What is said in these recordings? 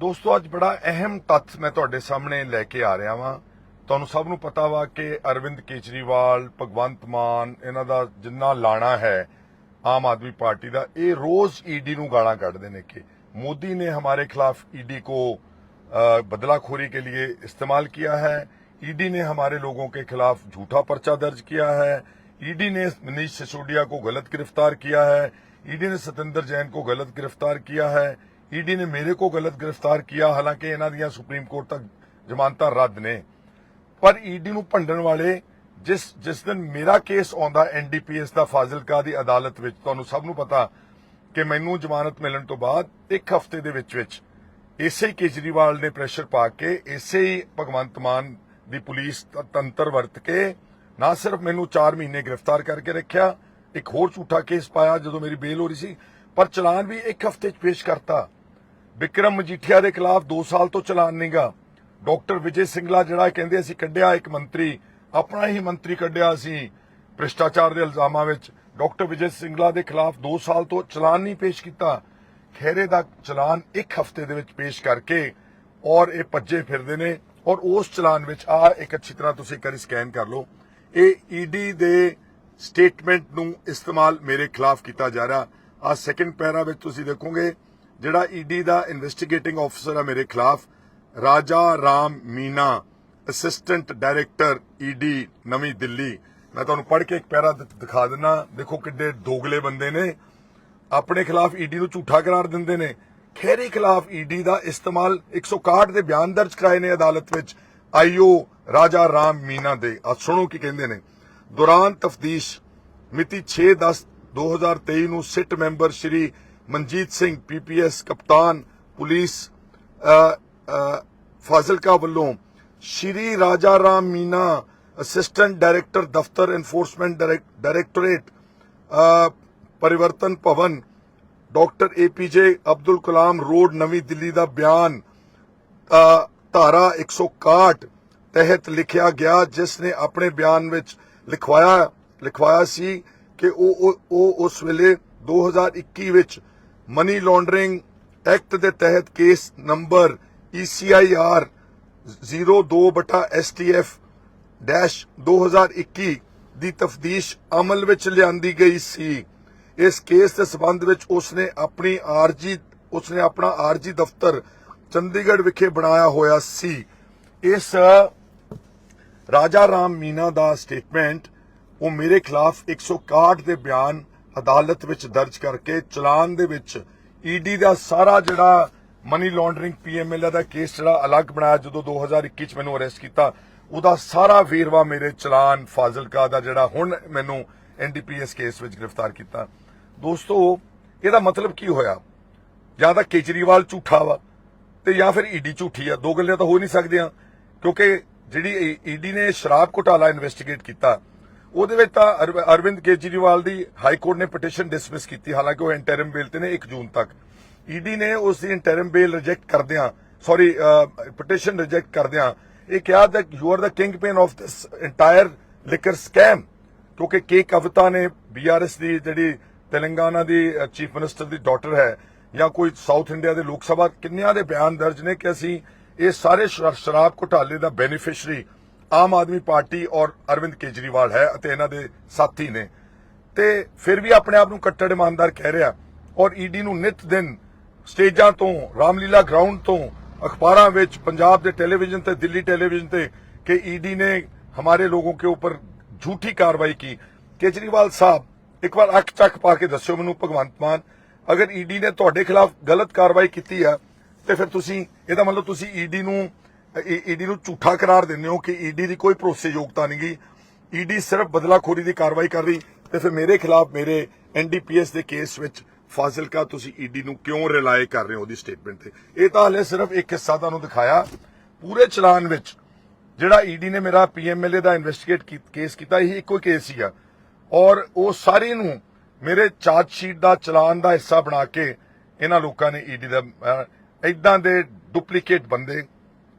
ਦੋਸਤੋ ਅੱਜ ਬੜਾ ਅਹਿਮ ਤੱਥ ਮੈਂ ਤੁਹਾਡੇ ਸਾਹਮਣੇ ਲੈ ਕੇ ਆ ਰਿਹਾ ਵਾਂ ਤੁਹਾਨੂੰ ਸਭ ਨੂੰ ਪਤਾ ਵਾ ਕਿ ਅਰਵਿੰਦ ਕੇਜਰੀਵਾਲ ਭਗਵੰਤ ਮਾਨ ਇਹਨਾਂ ਦਾ ਜਿੰਨਾ ਲਾਣਾ ਹੈ ਆਮ ਆਦਮੀ ਪਾਰਟੀ ਦਾ ਇਹ ਰੋਜ਼ ਈਡੀ ਨੂੰ ਗਾਲਾਂ ਕੱਢਦੇ ਨੇ ਕਿ मोदी ने हमारे खिलाफ ईडी को अ, बदलाखोरी के लिए इस्तेमाल किया है ईडी ने हमारे लोगों के खिलाफ झूठा पर्चा दर्ज किया है ईडी ने मनीष सिसोदिया को गलत गिरफ्तार किया है ईडी ने सतेंद्र जैन को गलत गिरफ्तार किया है ईडी ने मेरे को गलत गिरफ्तार किया हालांकि इन्हों ਦੀਆਂ ਸੁਪਰੀਮ ਕੋਰਟ ਤੱਕ ਜ਼ਮਾਨਤਾਂ ਰੱਦ ਨੇ ਪਰ ਈਡੀ ਨੂੰ ਭੰਡਣ ਵਾਲੇ ਜਿਸ ਜਿਸ ਦਿਨ ਮੇਰਾ ਕੇਸ ਆਉਂਦਾ ਐਨਡੀਪੀਐਸ ਦਾ ਫਾਜ਼ਿਲਕਾ ਦੀ ਅਦਾਲਤ ਵਿੱਚ ਤੁਹਾਨੂੰ ਸਭ ਨੂੰ ਪਤਾ ਕਿ ਮੈਨੂੰ ਜ਼ਮਾਨਤ ਮਿਲਣ ਤੋਂ ਬਾਅਦ ਇੱਕ ਹਫ਼ਤੇ ਦੇ ਵਿੱਚ ਵਿੱਚ ਇਸੇ ਹੀ ਕੇਜਰੀਵਾਲ ਨੇ ਪ੍ਰੈਸ਼ਰ ਪਾ ਕੇ ਇਸੇ ਹੀ ਭਗਵੰਤ ਮਾਨ ਦੀ ਪੁਲਿਸ ਤ- ਤੰਤਰ ਵਰਤ ਕੇ ਨਾ ਸਿਰਫ ਮੈਨੂੰ 4 ਮਹੀਨੇ ਗ੍ਰਿਫਤਾਰ ਕਰਕੇ ਰੱਖਿਆ ਇੱਕ ਹੋਰ ਝੂਠਾ ਕੇਸ ਪਾਇਆ ਜਦੋਂ ਮੇਰੀ ਬੇਲ ਹੋ ਰਹੀ ਸੀ ਪਰ ਚਲਾਨ ਵੀ ਇੱਕ ਹਫ਼ਤੇ 'ਚ ਪੇਸ਼ ਕਰਤਾ ਵਿਕਰਮ ਮਜੀਠੀਆ ਦੇ ਖਿਲਾਫ 2 ਸਾਲ ਤੋਂ ਚਲਾਨ ਨਹੀਂਗਾ ਡਾਕਟਰ ਵਿਜੇ ਸਿੰਗਲਾ, ਜਿਹੜਾ ਕਹਿੰਦੇ ਅਸੀਂ ਕੱਢਿਆ, ਇੱਕ ਮੰਤਰੀ, ਆਪਣਾ ਹੀ ਮੰਤਰੀ ਕੱਢਿਆ ਅਸੀਂ ਭ੍ਰਿਸ਼ਟਾਚਾਰ ਦੇ ਇਲਜ਼ਾਮਾਂ ਵਿੱਚ। ਡਾਕਟਰ ਵਿਜੇ ਸਿੰਗਲਾ ਦੇ ਖਿਲਾਫ 2 ਸਾਲ ਤੋਂ ਚਲਾਨ ਨਹੀਂ ਪੇਸ਼ ਕੀਤਾ। ਖਹਿਰੇ ਦਾ ਚਲਾਨ ਇੱਕ ਹਫ਼ਤੇ ਦੇ ਵਿੱਚ ਪੇਸ਼ ਕਰਕੇ ਔਰ ਇਹ ਭੱਜੇ ਫਿਰਦੇ ਨੇ ਔਰ ਉਸ ਚਲਾਨ ਵਿੱਚ ਆ ਇੱਕ ਅੱਛੀ ਤਰ੍ਹਾਂ ਤੁਸੀਂ ਕਰੀ ਸਕੈਨ ਕਰ ਲਓ। ਇਹ ਈਡੀ ਦੇ ਸਟੇਟਮੈਂਟ ਨੂੰ ਇਸਤੇਮਾਲ ਮੇਰੇ ਖਿਲਾਫ ਕੀਤਾ ਜਾ ਰਿਹਾ। ਆ ਸੈਕੰਡ ਪੈਰਾ ਵਿੱਚ ਤੁਸੀਂ ਦੇਖੋਗੇ ਜਿਹੜਾ ਈਡੀ ਦਾ ਇਨਵੈਸਟੀਗੇਟਿੰਗ ਆਫੀਸਰ ਆ ਮੇਰੇ ਖਿਲਾਫ, Raja Ram Meena assistant director ED ਨਵੀਂ ਦਿੱਲੀ। ਮੈਂ ਤੁਹਾਨੂੰ ਪੜ੍ਹ ਕੇ ਇੱਕ ਪੈਰਾ ਦਿਖਾ ਦਿੰਨਾ। ਦੇਖੋ ਕਿੱਡੇ ਦੋਗਲੇ ਬੰਦੇ ਨੇ। ਆਪਣੇ ਖਿਲਾਫ ਈਡੀ ਨੂੰ ਝੂਠਾ ਕਰਾਰ ਦਿੰਦੇ ਨੇ। ਖੈਰੀ ਖਿਲਾਫ ਈਡੀ ਦਾ ਇਸਤੇਮਾਲ 161 ਦੇ ਬਿਆਨ ਦਰਜ ਕਰਾਏ ਨੇ ਅਦਾਲਤ ਵਿੱਚ। ਆਈਓ ਰਾਜਾ ਰਾਮ ਮੀਨਾ ਦੇ। ਆ ਸੁਣੋ ਕੀ ਕਹਿੰਦੇ ਨੇ। ਦੌਰਾਨ ਤਫਤੀਸ਼ ਮਿਤੀ 6/10/2023 ਨੂੰ SIT member Shri Manjit Singh PPS ਕਪਤਾਨ ਪੁਲਿਸ ਅ, ਅ, ਫਾਜ਼ਿਲਕਾ ਵੱਲੋਂ ਸ਼੍ਰੀ ਰਾਜਾ ਰਾਮ ਮੀਨਾ ਅਸਿਸਟੈਂਟ ਡਾਇਰੈਕਟਰ ਦਫ਼ਤਰ enforcement directorate Parivartan Bhavan doctor APJ Abdul Kalam road ਨਵੀਂ ਦਿੱਲੀ ਦਾ ਬਿਆਨ ਅ, ਧਾਰਾ 161 ਤਹਿਤ ਲਿਖਿਆ ਗਿਆ ਜਿਸ ਨੇ ਆਪਣੇ ਬਿਆਨ ਵਿੱਚ ਲਿਖਵਾਇਆ ਲਿਖਵਾਇਆ ਸੀ ਕਿ ਉਹ ਉਹ- ਉਹ ਉਸ ਵੇਲੇ 2021 ਵਿੱਚ ਮਨੀ ਲਾਂਡਰਿੰਗ ਐਕਟ ਦੇ ਤਹਿਤ case number E ECIR 02/STF 2021 ਦੀ ਤਫਤੀਸ਼ ਅਮਲ ਵਿੱਚ ਲਿਆਂਦੀ ਗਈ ਸੀ। ਇਸ ਕੇਸ ਦੇ ਸਬੰਧ ਵਿੱਚ ਉਸਨੇ ਆਪਣੀ ਆਰਜੀ, ਉਸਨੇ ਆਪਣਾ ਆਰਜੀ ਦਫ਼ਤਰ ਚੰਡੀਗੜ੍ਹ ਵਿਖੇ ਬਣਾਇਆ ਹੋਇਆ ਸੀ। ਇਸ ਰਾਜਾ ਰਾਮ ਮੀਨਾ ਦਾ ਸਟੇਟਮੈਂਟ ਉਹ ਮੇਰੇ ਖਿਲਾਫ 161 ਦੇ ਬਿਆਨ ਅਦਾਲਤ ਵਿੱਚ ਦਰਜ ਕਰਕੇ ਚਲਾਨ ਦੇ ਵਿੱਚ ਈਡੀ ਦਾ ਸਾਰਾ ਜਿਹੜਾ ਮਨੀ ਲਾਂਡਰਿੰਗ ਪੀਐਮਐਲ ਦਾ ਕੇਸ ਜਿਹੜਾ ਅਲੱਗ ਬਣਾਇਆ ਜਦੋਂ 2021 ਚ ਮੈਨੂੰ ਅਰੈਸਟ ਕੀਤਾ, ਉਹਦਾ ਸਾਰਾ ਵੇਰਵਾ ਮੇਰੇ ਚਲਾਨ ਫਾਜ਼ਿਲਕਾ ਦਾ ਜਿਹੜਾ ਹੁਣ ਮੈਨੂੰ ਐਨਡੀਪੀਐਸ ਕੇਸ ਵਿੱਚ ਗ੍ਰਿਫਤਾਰ ਕੀਤਾ। ਦੋਸਤੋ, ਇਹਦਾ ਮਤਲਬ ਕੀ ਹੋਇਆ? ਜਾਂ ਤਾਂ ਕੇਜਰੀਵਾਲ ਝੂਠਾ ਵਾ ਤੇ ਜਾਂ ਫਿਰ ਈਡੀ ਝੂਠੀ ਆ। ਦੋ ਗੱਲਾਂ ਤਾਂ ਹੋ ਨਹੀਂ ਸਕਦੀਆਂ, ਕਿਉਂਕਿ ਜਿਹੜੀ ਈਡੀ ਨੇ ਸ਼ਰਾਬ ਘੁਟਾਲਾ ਇਨਵੈਸਟੀਗੇਟ ਕੀਤਾ ਉਹਦੇ ਵਿੱਚ ਤਾਂ ਅਰਵਿੰਦ ਕੇਜਰੀਵਾਲ ਦੀ ਹਾਈ ਕੋਰਟ ਨੇ ਪਟੀਸ਼ਨ ਡਿਸਮਿਸ ਕੀਤੀ। ਹਾਲਾਂਕਿ ਉਹ ਇੰਟਰਮ ਬੇਲ ਤੇ ਨੇ 1 ਜੂਨ ਤੱਕ। ਈਡੀ ਨੇ ਉਸ ਦੀ ਇੰਟਰਮ ਬੇਲ ਰਿਜੈਕਟ ਕਰਦਿਆਂ ਸੌਰੀ ਪਟੀਸ਼ਨ ਰਿਜੈਕਟ ਕਰਦਿਆਂ ਇਹ ਕਿਹਾ that you are the kingpin of this entire liquor scam ਕਿਉਂਕਿ ਕੇ ਕਵਿਤਾ ਨੇ ਬੀਆਰਐਸ ਦੀ ਜਿਹੜੀ ਤੇਲੰਗਾਨਾ ਦੀ ਚੀਫ ਮਿਨਿਸਟਰ ਦੀ ਡਾਟਰ ਹੈ ਜਾਂ ਕੋਈ ਸਾਊਥ ਇੰਡੀਆ ਦੇ ਲੋਕ ਸਭਾ, ਕਿੰਨਿਆਂ ਦੇ ਬਿਆਨ ਦਰਜ ਨੇ ਕਿ ਅਸੀਂ ਇਹ ਸਾਰੇ ਸ਼ਰਾਬ ਘੁਟਾਲੇ ਦਾ ਬੈਨੀਫੀਸ਼ਰੀ ਆਮ ਆਦਮੀ ਪਾਰਟੀ ਔਰ ਅਰਵਿੰਦ ਕੇਜਰੀਵਾਲ ਹੈ ਅਤੇ ਇਹਨਾਂ ਦੇ ਸਾਥੀ ਨੇ। ਤੇ ਫਿਰ ਵੀ ਆਪਣੇ ਆਪ ਨੂੰ ਕੱਟੜ ਇਮਾਨਦਾਰ ਕਹਿ ਰਿਹਾ ਔਰ ਈਡੀ ਨੂੰ ਨਿਤ ਦਿਨ ਸਟੇਜਾਂ ਤੋਂ, ਰਾਮਲੀਲਾ ਗਰਾਊਂਡ ਤੋਂ, ਅਖਬਾਰਾਂ ਵਿੱਚ, ਪੰਜਾਬ ਦੇ ਟੈਲੀਵਿਜ਼ਨ ਤੇ, ਦਿੱਲੀ ਟੈਲੀਵਿਜ਼ਨ ਤੇ ਕਿ ਈਡੀ ਨੇ हमारे लोगों के ऊपर झूठी कार्रवाई की केजरीवाल साहब ਇੱਕ ਵਾਰ ਅੱਖ ਚੱਕ ਪਾ ਕੇ ਦੱਸਿਓ ਮੈਨੂੰ, ਭਗਵੰਤ ਮਾਨ, ਅਗਰ ਈਡੀ ਨੇ ਤੁਹਾਡੇ ਖਿਲਾਫ ਗਲਤ ਕਾਰਵਾਈ ਕੀਤੀ ਆ, ਤੇ ਫਿਰ ਤੁਸੀਂ, ਇਹਦਾ ਮਤਲਬ ਤੁਸੀਂ ਈਡੀ ਨੂੰ ਈਡੀ ਨੂੰ ਝੂਠਾ ਕਰਾਰ ਦਿੰਦੇ ਹੋ ਕਿ ਈਡੀ ਦੀ ਕੋਈ ਭਰੋਸੇਯੋਗਤਾ ਨਹੀਂ ਗੀ। ਈਡੀ ਸਿਰਫ ਬਦਲਾਖੋਰੀ ਦੀ ਕਾਰਵਾਈ ਕਰ ਰਹੀ ਤੇ ਫਿਰ ਮੇਰੇ ਖਿਲਾਫ ਮੇਰੇ ਐਨਡੀਪੀਐਸ ਦੇ ਕੇਸ ਵਿੱਚ ਫਾਜ਼ਿਲਕਾ ਤੁਸੀਂ ਈਡੀ ਨੂੰ ਕਿਉਂ ਰਿਲਾਈ ਕਰ ਰਹੇ ਹੋ ਉਹਦੀ ਸਟੇਟਮੈਂਟ ਤੇ? ਇਹ ਤਾਂ ਹਲੇ ਸਿਰਫ ਇੱਕ ਹਿੱਸਾ ਤੁਹਾਨੂੰ ਦਿਖਾਇਆ। ਪੂਰੇ ਚਲਾਨ ਵਿੱਚ ਜਿਹੜਾ ਈਡੀ ਨੇ ਮੇਰਾ ਪੀਐਮਐਲਏ ਦਾ ਇਨਵੈਸਟੀਗੇਟ ਕੇਸ ਕੀਤਾ, ਇਹ ਇੱਕੋ ਹੀ ਕੇਸ ਸੀਗਾ। ਔਰ ਉਹ ਸਾਰੀ ਨੂੰ ਮੇਰੇ ਚਾਰਜ ਸ਼ੀਟ ਦਾ ਚਲਾਨ ਦਾ ਹਿੱਸਾ ਬਣਾ ਕੇ ਇਹਨਾਂ ਲੋਕਾਂ ਨੇ ਈਡੀ ਦਾ ਇਦਾਂ ਦੇ ਡੁਪਲੀਕੇਟ ਬੰਦੇ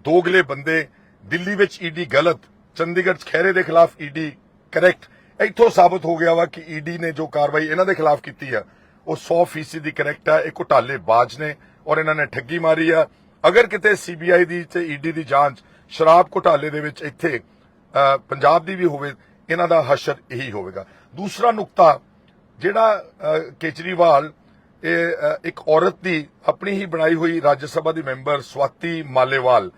ਦੋਗਲੇ ਬੰਦੇ ਦਿੱਲੀ ਵਿੱਚ ਈਡੀ ਗਲਤ ਚੰਡੀਗੜ੍ਹ 'ਚ ਖਹਿਰੇ ਦੇ ਖਿਲਾਫ ਈਡੀ ਕਰੈਕਟ ਇੱਥੋਂ ਸਾਬਤ ਹੋ ਗਿਆ ਵਾ ਕਿ ਈਡੀ ਨੇ ਜੋ ਕਾਰਵਾਈ ਇਹਨਾਂ ਦੇ ਖਿਲਾਫ ਕੀਤੀ ਆ ਉਹ 100% ਦੀ ਕਰੈਕਟ ਆ ਇਹ ਘੁਟਾਲੇ ਬਾਜ ਨੇ ਔਰ ਇਹਨਾਂ ਨੇ ਠੱਗੀ ਮਾਰੀ ਆ। ਅਗਰ ਕਿਤੇ ਸੀਬੀਆਈ ਦੀ ਤੇ ਈਡੀ ਦੀ ਜਾਂਚ ਸ਼ਰਾਬ ਘੁਟਾਲੇ ਦੇ ਵਿੱਚ ਇੱਥੇ ਪੰਜਾਬ ਦੀ ਵੀ ਹੋਵੇ ਇਹਨਾਂ ਦਾ ਹਸ਼ਰ ਇਹੀ ਹੋਵੇਗਾ। ਦੂਸਰਾ ਨੁਕਤਾ ਜਿਹੜਾ ਅ, ਕੇਜਰੀਵਾਲ ਇਹ ਇੱਕ ਔਰਤ ਦੀ ਆਪਣੀ ਹੀ ਬਣਾਈ ਹੋਈ ਰਾਜ ਸਭਾ ਦੀ ਮੈਂਬਰ ਸਵਾਤੀ ਮਾਲੇਵਾਲ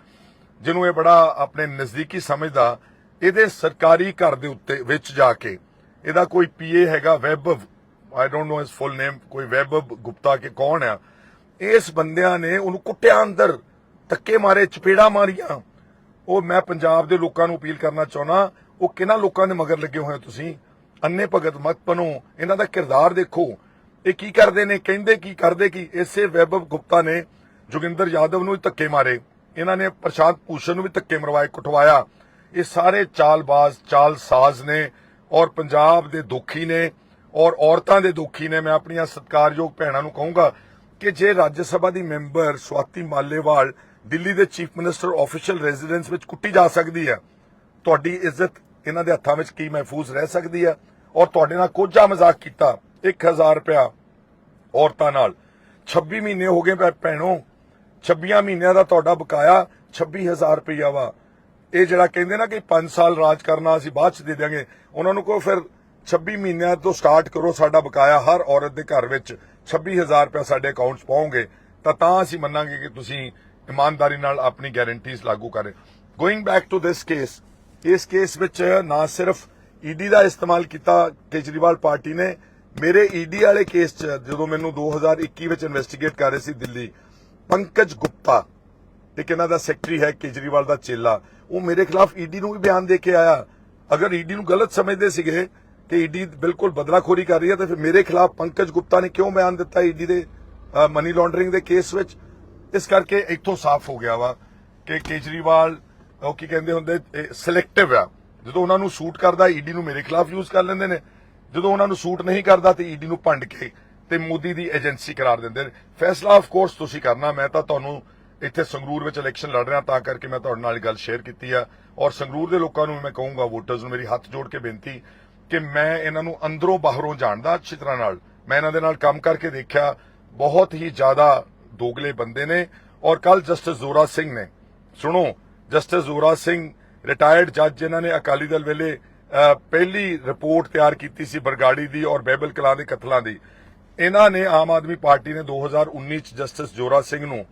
ਜਿਹਨੂੰ ਇਹ ਬੜਾ ਆਪਣੇ ਨਜ਼ਦੀਕੀ ਸਮਝਦਾ, ਇਹਦੇ ਸਰਕਾਰੀ ਘਰ ਦੇ ਉੱਤੇ ਵਿੱਚ ਜਾ ਕੇ। ਇਹਦਾ ਕੋਈ ਪੀਏ ਹੈਗਾ, ਵੈਭਵ ਆਈ ਡੋਨਟ ਨੋ ਹਿਸ ਫੁੱਲ ਨੇਮ ਕੋਈ ਵੈਭਵ ਗੁਪਤਾ ਕੇ ਕੌਣ ਆ। ਇਸ ਬੰਦਿਆਂ ਨੇ ਉਹਨੂੰ ਕੁੱਟਿਆ ਅੰਦਰ, ਧੱਕੇ ਮਾਰੇ, ਚਪੇੜਾ ਮਾਰੀਆਂ। ਉਹ ਮੈਂ ਪੰਜਾਬ ਦੇ ਲੋਕਾਂ ਨੂੰ ਅਪੀਲ ਕਰਨਾ ਚਾਹੁੰਦਾ, ਉਹ ਕਿਹਨਾਂ ਲੋਕਾਂ ਦੇ ਮਗਰ ਲੱਗੇ ਹੋਏ ਹੋ ਤੁਸੀਂ? ਅੰਨੇ ਭਗਤ ਮਤ ਬਣੋ, ਇਹਨਾਂ ਦਾ ਕਿਰਦਾਰ ਦੇਖੋ। ਇਹ ਕੀ ਕਰਦੇ ਨੇ, ਕਹਿੰਦੇ ਕੀ, ਕਰਦੇ ਕੀ? ਇਸੇ ਵੈਭਵ ਗੁਪਤਾ ਨੇ ਜੋਗਿੰਦਰ ਯਾਦਵ ਨੂੰ ਵੀ ਧੱਕੇ ਮਾਰੇ। ਇਹਨਾਂ ਨੇ ਪ੍ਰਸ਼ਾਂਤ ਭੂਸ਼ਣ ਨੂੰ ਵੀ ਧੱਕੇ ਮਰਵਾਏ, ਕੁੱਟਵਾਇਆ। ਇਹ ਸਾਰੇ ਚਾਲਬਾਜ਼, ਚਾਲਸਾਜ਼ ਨੇ ਔਰ ਪੰਜਾਬ ਦੇ ਦੁਖੀ ਨੇ ਔਰ ਔਰਤਾਂ ਦੇ ਦੁਖੀ ਨੇ। ਮੈਂ ਆਪਣੀਆਂ ਸਤਿਕਾਰਯੋਗ ਭੈਣਾਂ ਨੂੰ ਕਹੂੰਗਾ ਕਿ ਜੇ ਰਾਜ ਸਭਾ ਦੀ ਮੈਂਬਰ ਸਵਾਤੀ ਮਾਲੇਵਾਲ ਦਿੱਲੀ ਦੇ ਚੀਫ ਮਿਨਿਸਟਰ ਆਫੀਸ਼ੀਅਲ ਰੈਜ਼ੀਡੈਂਸ ਵਿੱਚ ਕੁੱਟੀ ਜਾ ਸਕਦੀ ਹੈ, ਤੁਹਾਡੀ ਇੱਜ਼ਤ ਇਹਨਾਂ ਦੇ ਹੱਥਾਂ ਵਿੱਚ ਕੀ ਮਹਿਫੂਜ਼ ਰਹਿ ਸਕਦੀ ਹੈ? ਔਰ ਤੁਹਾਡੇ ਨਾਲ ਕੋਝਾ ਮਜ਼ਾਕ ਕੀਤਾ 1000 ਰੁਪਇਆ ਔਰਤਾਂ ਨਾਲ। 26 ਮਹੀਨੇ ਹੋ ਗਏ ਭੈਣੋ 26 ਮਹੀਨਿਆਂ ਦਾ ਤੁਹਾਡਾ ਬਕਾਇਆ 26000 ਰੁਪਇਆ ਵਾ। ਇਹ ਜਿਹੜਾ ਕਹਿੰਦੇ ਨਾ ਕਿ 5 ਸਾਲ ਰਾਜ ਕਰਨਾ ਅਸੀਂ ਬਾਅਦ ਚ ਦੇ ਦਿਆਂਗੇ। ਉਹਨਾਂ ਨੂੰ ਕਹੋ ਫਿਰ 26 ਮਹੀਨਿਆਂ ਤੋਂ ਸਟਾਰਟ ਕਰੋ ਸਾਡਾ ਬਕਾਇਆ ਹਰ ਔਰਤ ਦੇ ਘਰ ਵਿੱਚ 26000 ਰੁਪਇਆ ਸਾਡੇ ਅਕਾਊਂਟ 'ਚ ਪਾਉਂਗੇ ਤਾਂ ਤਾਂ ਅਸੀਂ ਮੰਨਾਂਗੇ ਕਿ ਤੁਸੀਂ ਇਮਾਨਦਾਰੀ ਨਾਲ ਆਪਣੀ ਗਾਰੰਟੀਜ਼ ਲਾਗੂ ਕਰੇ going back to this case ਇਸ ਕੇਸ ਵਿੱਚ ਨਾ ਸਿਰਫ ਈਡੀ ਦਾ ਇਸਤੇਮਾਲ ਕੀਤਾ ਕੇਜਰੀਵਾਲ ਪਾਰਟੀ ਨੇ। ਮੇਰੇ ਈਡੀ ਵਾਲੇ ਕੇਸ 'ਚ ਜਦੋਂ ਮੈਨੂੰ 2021 ਵਿੱਚ ਇਨਵੈਸਟੀਗੇਟ ਕਰ ਰਹੇ ਸੀ ਦਿੱਲੀ ਪੰਕਜ ਗੁਪਤਾ, ਇੱਕ ਇਹਨਾਂ ਦਾ ਸੈਕਟਰੀ ਹੈ ਕੇਜਰੀਵਾਲ ਦਾ ਚੇਲਾ, ਉਹ ਮੇਰੇ ਖਿਲਾਫ ਈਡੀ ਨੂੰ ਵੀ ਬਿਆਨ ਦੇ ਕੇ ਆਇਆ। ਅਗਰ ਈਡੀ ਨੂੰ ਗਲਤ ਸਮਝਦੇ ਸੀਗੇ ਕਿ ਈਡੀ ਬਿਲਕੁਲ ਬਦਲਾਖੋਰੀ ਕਰ ਰਹੀ ਹੈ, ਤਾਂ ਫਿਰ ਮੇਰੇ ਖਿਲਾਫ ਪੰਕਜ ਗੁਪਤਾ ਨੇ ਕਿਉਂ ਬਿਆਨ ਦਿੱਤਾ ਈਡੀ ਦੇ ਮਨੀ ਲਾਂਡਰਿੰਗ ਦੇ ਕੇਸ ਵਿੱਚ? ਇਸ ਕਰਕੇ ਇੱਥੋਂ ਸਾਫ਼ ਹੋ ਗਿਆ ਵਾ ਕਿ ਕੇਜਰੀਵਾਲ, ਉਹ ਕੀ ਕਹਿੰਦੇ ਹੁੰਦੇ ਸਿਲੈਕਟਿਵ ਆ। ਜਦੋਂ ਉਹਨਾਂ ਨੂੰ ਸੂਟ ਕਰਦਾ ਈਡੀ ਨੂੰ ਮੇਰੇ ਖਿਲਾਫ ਯੂਜ਼ ਕਰ ਲੈਂਦੇ ਨੇ। ਜਦੋਂ ਉਹਨਾਂ ਨੂੰ ਸੂਟ ਨਹੀਂ ਕਰਦਾ, ਤੇ ਈਡੀ ਨੂੰ ਭੰਡ ਕੇ ਤੇ ਮੋਦੀ ਦੀ ਏਜੰਸੀ ਕਰਾਰ ਦਿੰਦੇ ਨੇ। ਫੈਸਲਾ ਆਫ ਕੋਰਸ ਤੁਸੀਂ ਕਰਨਾ, ਮੈਂ ਤਾਂ ਤੁਹਾਨੂੰ ਇੱਥੇ ਸੰਗਰੂਰ ਵਿੱਚ ਇਲੈਕਸ਼ਨ ਲੜ ਰਿਹਾ, ਤਾਂ ਕਰਕੇ ਮੈਂ ਤੁਹਾਡੇ ਨਾਲ ਗੱਲ ਸ਼ੇਅਰ ਕੀਤੀ ਆ। ਔਰ ਸੰਗਰੂਰ ਦੇ ਲੋਕਾਂ ਨੂੰ ਮੈਂ ਕਹੂੰਗਾ ਵੋਟਰਸ ਨੂੰ ਮੇਰੀ ਹੱਥ ਜੋੜ ਕੇ ਬੇਨਤੀ ਕਿ ਮੈਂ ਇਹਨਾਂ ਨੂੰ ਅੰਦਰੋਂ ਬਾਹਰੋਂ ਜਾਣਦਾ ਅੱਛੀ ਤਰ੍ਹਾਂ ਨਾਲ। ਮੈਂ ਇਹਨਾਂ ਦੇ ਨਾਲ ਕੰਮ ਕਰਕੇ ਦੇਖਿਆ, ਬਹੁਤ ਹੀ ਜ਼ਿਆਦਾ ਦੋਗਲੇ ਬੰਦੇ ਨੇ। ਔਰ ਕੱਲ ਜਸਟਿਸ ਜ਼ੋਰਾ ਸਿੰਘ ਨੇ, ਸੁਣੋ ਜਸਟਿਸ ਜ਼ੋਰਾ ਸਿੰਘ ਰਿਟਾਇਰਡ ਜੱਜ ਜਿਨ੍ਹਾਂ ਨੇ ਅਕਾਲੀ ਦਲ ਵੇਲੇ ਪਹਿਲੀ ਰਿਪੋਰਟ ਤਿਆਰ ਕੀਤੀ ਸੀ ਬਰਗਾੜੀ ਦੀ ਔਰ ਬੈਬਲ ਕਲਾਂ ਦੇ ਕਤਲਾਂ ਦੀ। ਇਹਨਾਂ ਨੇ ਆਮ ਆਦਮੀ ਪਾਰਟੀ ਨੇ 2019 ਚ ਜਸਟਿਸ ਜੋਰਾ ਸਿੰਘ ਨੂੰ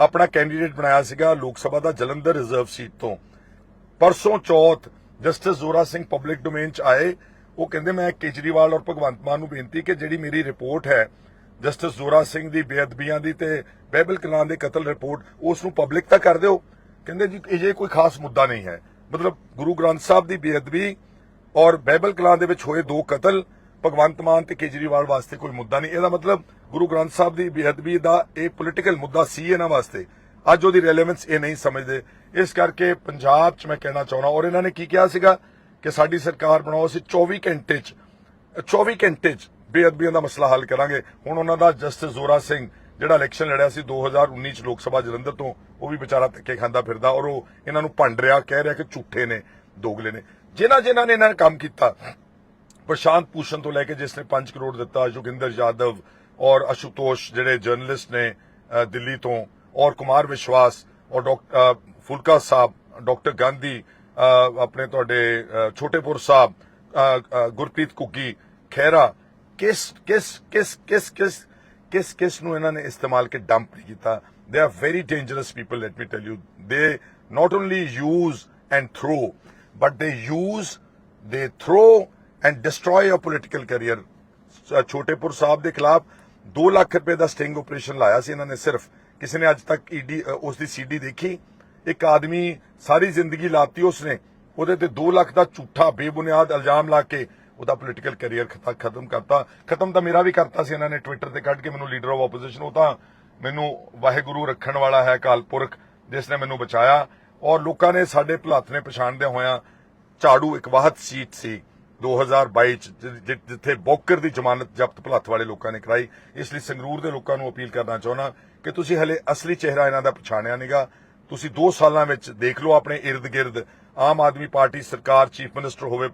ਆਪਣਾ ਕੈਂਡੀਡੇਟ ਬਣਾਇਆ ਸੀਗਾ ਲੋਕ ਸਭਾ ਦਾ ਜਲੰਧਰ ਰਿਜ਼ਰਵ ਸੀਟ ਤੋਂ। ਪਰਸੋਂ ਚੌਥ justice Zora Singh public domain ਚ ਆਏ। ਉਹ ਕਹਿੰਦੇ, ਮੈਂ ਕੇਜਰੀਵਾਲ ਔਰ ਭਗਵੰਤ ਮਾਨ ਨੂੰ ਬੇਨਤੀ ਕਿ ਜਿਹੜੀ ਮੇਰੀ ਰਿਪੋਰਟ ਹੈ ਜਸਟਿਸ ਜ਼ੋਰਾ ਸਿੰਘ ਦੀ ਬੇਅਦਬੀਆਂ ਦੀ ਤੇ ਬਹਿਬਲ ਕਲਾਂ ਦੇ ਕਤਲ ਰਿਪੋਰਟ, ਉਸ ਨੂੰ ਪਬਲਿਕ ਤਾਂ ਕਰ ਦਿਓ। ਕਹਿੰਦੇ, ਜੀ, ਇਹ ਕੋਈ ਖਾਸ ਮੁੱਦਾ ਨਹੀਂ ਹੈ। ਮਤਲਬ ਗੁਰੂ ਗ੍ਰੰਥ ਸਾਹਿਬ ਦੀ ਬੇਅਦਬੀ ਔਰ ਬਹਿਬਲ ਕਲਾਂ ਦੇ ਵਿੱਚ ਹੋਏ ਦੋ ਕਤਲ ਭਗਵੰਤ ਮਾਨ ਤੇ ਕੇਜਰੀਵਾਲ ਵਾਸਤੇ ਕੋਈ ਮੁੱਦਾ ਨਹੀਂ। ਇਹਦਾ ਮਤਲਬ ਗੁਰੂ ਗ੍ਰੰਥ ਸਾਹਿਬ ਦੀ ਬੇਅਦਬੀ ਦਾ ਇਹ ਪੋਲਿਟੀਕਲ ਮੁੱਦਾ ਸੀ ਇਹਨਾਂ ਵਾਸਤੇ। ਅੱਜ ਉਹਦੀ ਰੈਲੇਵੈਂਸ ਇਹ ਨਹੀਂ ਸਮਝਦੇ। ਇਸ ਕਰਕੇ ਪੰਜਾਬ 'ਚ ਮੈਂ ਕਹਿਣਾ ਚਾਹੁੰਦਾ, ਔਰ ਇਹਨਾਂ ਨੇ ਕੀ ਕਿਹਾ ਸੀਗਾ ਕਿ ਸਾਡੀ ਸਰਕਾਰ ਬਣਾਓ, ਅਸੀਂ 24 ਘੰਟੇ 'ਚ 24 ਘੰਟੇ 'ਚ ਬੇਅਦਬੀਆਂ ਦਾ ਮਸਲਾ ਹੱਲ ਕਰਾਂਗੇ। ਹੁਣ ਉਹਨਾਂ ਦਾ ਜਸਟਿਸ ਜ਼ੋਰਾ ਸਿੰਘ, ਜਿਹੜਾ ਇਲੈਕਸ਼ਨ ਲੜਿਆ ਸੀ 2019 ਚ ਲੋਕ ਸਭਾ ਜਲੰਧਰ ਤੋਂ, ਉਹ ਵੀ ਵਿਚਾਰਾ ਧੱਕੇ ਖਾਂਦਾ ਫਿਰਦਾ ਔਰ ਉਹ ਇਹਨਾਂ ਨੂੰ ਭੰਡ ਰਿਹਾ, ਕਹਿ ਰਿਹਾ ਕਿ ਝੂਠੇ ਨੇ, ਦੋਗਲੇ ਨੇ। ਜਿਨ੍ਹਾਂ ਜਿਨ੍ਹਾਂ ਨੇ ਇਹਨਾਂ ਨੇ ਕੰਮ ਕੀਤਾ ਪ੍ਰਸ਼ਾਂਤ ਭੂਸ਼ਣ ਤੋਂ ਲੈ ਕੇ ਜਿਸ ਨੇ 5 ਕਰੋੜ ਦਿੱਤਾ, ਜੋਗਿੰਦਰ ਯਾਦਵ ਔਰ ਅਸ਼ੂਤੋਸ਼, ਜਿਹੜੇ ਜਰਨਲਿਸਟ ਨੇ ਦਿੱਲੀ ਤੋਂ, ਔਰ ਕੁਮਾਰ ਵਿਸ਼ਵਾਸ ਔਰ ਡਾਕਟਰ ਫੁਲਕਾ ਸਾਹਿਬ, ਡਾਕਟਰ ਗਾਂਧੀ ਆਪਣੇ ਤੁਹਾਡੇ ਛੋਟੇਪੁਰ ਸਾਹਿਬ ਗੁਰਪ੍ਰੀਤ ਕੁੱਗੀ ਖਹਿਰਾ, ਕਿਸ ਕਿਸ ਕਿਸ ਕਿਸ ਕਿਸ ਕਿਸ ਕਿਸ ਨੂੰ ਇਹਨਾਂ ਨੇ ਇਸਤੇਮਾਲ ਕੇ ਡੰਪ ਨਹੀਂ ਕੀਤਾ? They are very dangerous people let me tell you they not only use and throw but they use they throw and destroy uh political career Chhotepur ਸਾਹਿਬ ਦੇ ਖਿਲਾਫ 2 ਲੱਖ ਰੁਪਏ ਦਾ ਸਟਿੰਗ ਆਪਰੇਸ਼ਨ ਲਾਇਆ ਸੀ ਇਹਨਾਂ ਨੇ ਸਿਰਫ ਕਿਸੇ ਨੇ ਅੱਜ ਤੱਕ ਈਡੀ ਉਸ ਦੀ ਸੀਡੀ ਦੇਖੀ ਇੱਕ ਆਦਮੀ ਸਾਰੀ ਜ਼ਿੰਦਗੀ ਲਾਤੀ ਉਸਨੇ ਉਹਦੇ ਤੇ 2 ਲੱਖ ਦਾ ਝੂਠਾ ਬੇਬੁਨਿਆਦ ਇਲਜ਼ਾਮ ਲਾ ਕੇ ਉਹਦਾ ਪੋਲਿਟੀਕਲ ਕੈਰੀਅਰ ਖਤਮ ਕਰਤਾ ਖਤਮ ਤਾਂ ਮੇਰਾ ਵੀ ਕਰਤਾ ਸੀ ਇਹਨਾਂ ਨੇ ਟਵਿੱਟਰ ਤੇ ਕੱਢ ਕੇ ਮੈਨੂੰ ਲੀਡਰ ਆਫ ਆਪੋਜੀਸ਼ਨ ਉਹ ਤਾਂ ਮੈਨੂੰ ਵਾਹਿਗੁਰੂ ਰੱਖਣ ਵਾਲਾ ਹੈ ਅਕਾਲ ਪੁਰਖ ਜਿਸ ਨੇ ਮੈਨੂੰ ਬਚਾਇਆ ਔਰ ਲੋਕਾਂ ਨੇ ਸਾਡੇ ਭਲਾਤ ਨੇ ਪਛਾਣਦਿਆਂ ਹੋਇਆਂ ਝਾੜੂ ਇੱਕ ਵਾਹਤ ਸੀਟ ਸੀ 2022 ਚ, ਜਿ- ਜਿ- ਜਿੱਥੇ ਬੋਕਰ ਦੀ ਜ਼ਮਾਨਤ ਜ਼ਬਤ ਭਲੱਥ ਵਾਲੇ ਲੋਕਾਂ ਨੇ ਕਰਾਈ, ਇਸ ਲਈ ਸੰਗਰੂਰ ਦੇ ਲੋਕਾਂ ਨੂੰ ਅਪੀਲ ਕਰਨਾ ਚਾਹੁੰਦਾ ਕਿ ਤੁਸੀਂ ਹਲੇ ਅਸਲੀ ਚਿਹਰਾ ਇਹਨਾਂ ਦਾ ਪਛਾਣਿਆ ਨਹੀਂਗਾ ਤੁਸੀਂ 2 ਸਾਲਾਂ ਵਿੱਚ ਦੇਖ ਲਓ ਆਪਣੇ ird-gird ਆਮ ਆਦਮੀ ਪਾਰਟੀ ਸਰਕਾਰ, ਚੀਫ ਮਿਨਿਸਟਰ ਹੋਵੇ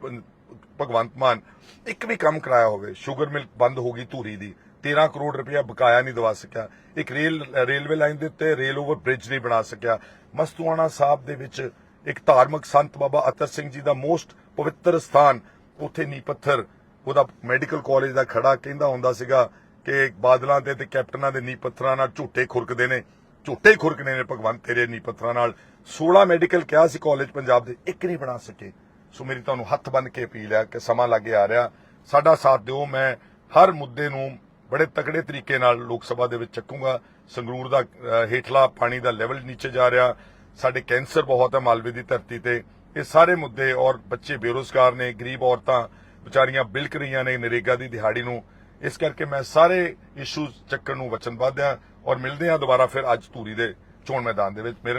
ਭਗਵੰਤ ਮਾਨ, ਇੱਕ ਵੀ ਕੰਮ ਕਰਾਇਆ ਹੋਵੇ, ਸ਼ੂਗਰ ਮਿਲ ਬੰਦ ਹੋ ਗਈ ਧੂਰੀ ਦੀ 13 ਕਰੋੜ ਰੁਪਇਆ ਬਕਾਇਆ ਨਹੀਂ ਦਵਾ ਸਕਿਆ, ਇੱਕ ਰੇਲ, ਰੇਲਵੇ ਲਾਈਨ ਦੇ ਉੱਤੇ ਰੇਲ ਓਵਰ ਬ੍ਰਿਜ ਨਹੀਂ ਬਣਾ ਸਕਿਆ। ਮਸਤੂਆਣਾ ਸਾਹਿਬ ਦੇ ਵਿੱਚ ਇੱਕ ਧਾਰਮਿਕ ਸੰਤ ਬਾਬਾ ਅਤਰ ਸਿੰਘ ਜੀ ਦਾ ਮੋਸਟ ਪਵਿੱਤਰ ਸਥਾਨ ਉੱਥੇ ਨੀ ਪੱਥਰ, ਉਹਦਾ ਮੈਡੀਕਲ ਕਾਲਜ ਦਾ ਖੜਾ ਕਹਿੰਦਾ ਹੁੰਦਾ ਸੀਗਾ ਕਿ ਬਾਦਲਾਂ ਦੇ ਤੇ ਕੈਪਟਨਾਂ ਦੇ ਨੀ ਪੱਥਰਾਂ ਨਾਲ ਝੂਠੇ ਖੁਰਕਦੇ ਨੇ, ਝੂਠੇ ਹੀ ਖੁਰਕਣੇ ਨੇ ਭਗਵੰਤ ਤੇਰੇ ਨੀ ਪੱਥਰਾਂ ਨਾਲ। 16 ਮੈਡੀਕਲ ਕਿਹਾ ਸੀ ਕਾਲਜ ਪੰਜਾਬ ਦੇ, ਇੱਕ ਨਹੀਂ ਬਣਾ ਸਕੇ। ਸੋ ਮੇਰੀ ਤੁਹਾਨੂੰ ਹੱਥ ਬੰਨ ਕੇ ਅਪੀਲ ਹੈ ਕਿ ਸਮਾਂ ਲੱਗੇ ਆ ਰਿਹਾ। ਸਾਡਾ ਸਾਥ ਦਿਓ, ਮੈਂ ਹਰ ਮੁੱਦੇ ਨੂੰ ਬੜੇ ਤਕੜੇ ਤਰੀਕੇ ਨਾਲ ਲੋਕ ਸਭਾ ਦੇ ਵਿੱਚ ਚੱਕੂਗਾ। ਸੰਗਰੂਰ ਦਾ ਹੇਠਲਾ ਪਾਣੀ ਦਾ ਲੈਵਲ ਨੀਚੇ ਜਾ ਰਿਹਾ। ਸਾਡੇ ਕੈਂਸਰ ਬਹੁਤ ਹੈ ਮਾਲਵੇ ਦੀ ਧਰਤੀ ਤੇ। ਇਹ ਸਾਰੇ ਮੁੱਦੇ ਔਰ ਬੱਚੇ ਬੇਰੋਜ਼ਗਾਰ ਨੇ, ਗਰੀਬ ਔਰਤਾਂ ਵਿਚਾਰੀਆਂ ਬਿਲਕ ਰਹੀਆਂ ਨੇ ਨਰੇਗਾ ਦੀ ਦਿਹਾੜੀ ਨੂੰ। ਇਸ ਕਰਕੇ ਮੈਂ ਸਾਰੇ ਇਸ਼ੂਜ਼ ਚੱਕਣ ਨੂੰ ਵਚਨਬੱਧ ਹਾਂ ਔਰ ਮਿਲਦੇ ਹਾਂ ਦੁਬਾਰਾ ਫਿਰ ਅੱਜ ਧੂਰੀ ਦੇ ਚੋਣ ਮੈਦਾਨ ਦੇ ਵਿੱਚ। ਮੇਰੇ